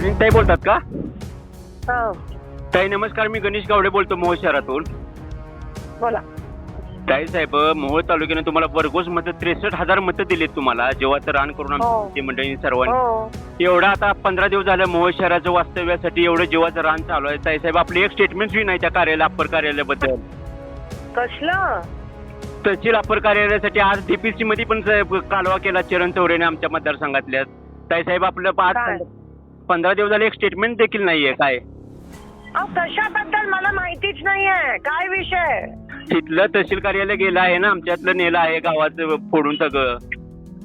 ताई बोलतात का? हा. ताई नमस्कार मी गणेश गावडे बोलतो मोहोळ शहरातून. बोला. ताई साहेब मोहोळ तालुक्याने तुम्हाला भरघोस मतं त्रेसष्ट हजार मतं दिलीत तुम्हाला जेव्हाचं रान करून हो. आमच्या मंडळी सर्वांनी. हो. एवढं आता पंधरा दिवस झालं मोहोळ शहराचं वास्तव्यासाठी एवढं जीवाचं रान चालू आहे. ताई साहेब आपली एक स्टेटमेंट बी नाही त्या कार्यालय अप्पर कार्यालयाबद्दल. कसलं? तहसील अप्पर कार्यालयासाठी आज डीपीसी मध्ये पण साहेब कालवा केला चरण चौरेने आमच्या मतदारसंघातल्या. ताई साहेब आपलं काय? पंधरा दिवस झाले एक स्टेटमेंट देखील नाहीये काय? अहो कशाबद्दल? मला माहितीच नाहीये. काय विषय? तिथलं तहसील कार्यालय गेलं आहे ना आमच्यातलं नेलं आहे गावाचं फोडून सगळं.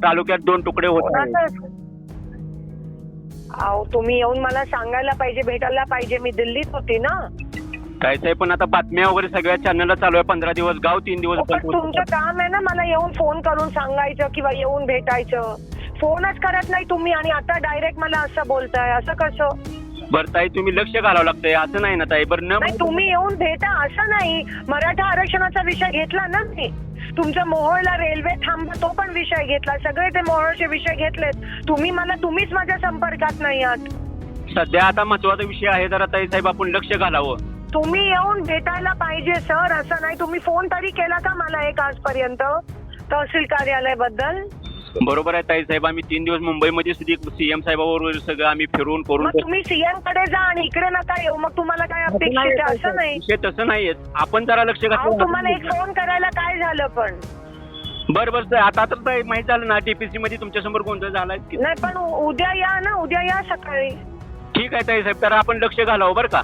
तालुक्यात दोन तुकडे होत आहेत. अहो तुम्ही येऊन मला सांगायला पाहिजे भेटायला पाहिजे. मी दिल्लीत होती ना. काय साहेब पण आता बातम्या वगैरे सगळ्या चॅनलला चालू आहे पंधरा दिवस गाव तीन दिवस पण बंद तुमचं. काम आहे ना मला येऊन फोन करून सांगायचं किंवा येऊन भेटायचं. फोनच करत नाही तुम्ही आणि आता डायरेक्ट मला असं बोलताय. असं कसं? बरं ताई तुम्ही लक्ष घालावं लागतंय. असं नाही ना ताई बरं न नाही तुम्ही येऊन भेटा. असं नाही. मराठा आरक्षणाचा विषय घेतला ना मी. तुमच्या मोहोळला रेल्वे थांबा तो पण विषय घेतला. सगळे ते मोहोळचे विषय घेतलेत. तुम्ही मला तुम्हीच माझ्या संपर्कात नाही आहात. सध्या आता महत्त्वाचा विषय आहे जरा ताई साहेब आपण लक्ष घालावं. तुम्ही येऊन भेटायला पाहिजे सर. असं नाही. तुम्ही फोन तरी केला का मला एक आजपर्यंत? तहसील कार्यालयबद्दल बरोबर आहे ताई साहेब आम्ही तीन दिवस मुंबईमध्ये सीएम साहेबाबरोबर सगळं आम्ही फिरून करून मग तुम्ही सीएमकडे जा आणि इकडे नका येऊ मग तुम्हाला काय अपेक्षित आहे? असं नाही. विषय तसं नाहीये आपण जरा लक्ष अहो तुम्हाला एक घातलं फोन करायला काय झालं पण? बरं बरं सर आता तर ताई माहीत झालं ना टीपीसी मध्ये तुमच्यासमोर गोंधळ झालाय? की नाही पण उ- उद्या या ना उद्या या सकाळी. ठीक आहे ताई साहेब तर आपण लक्ष घालावं बरं का?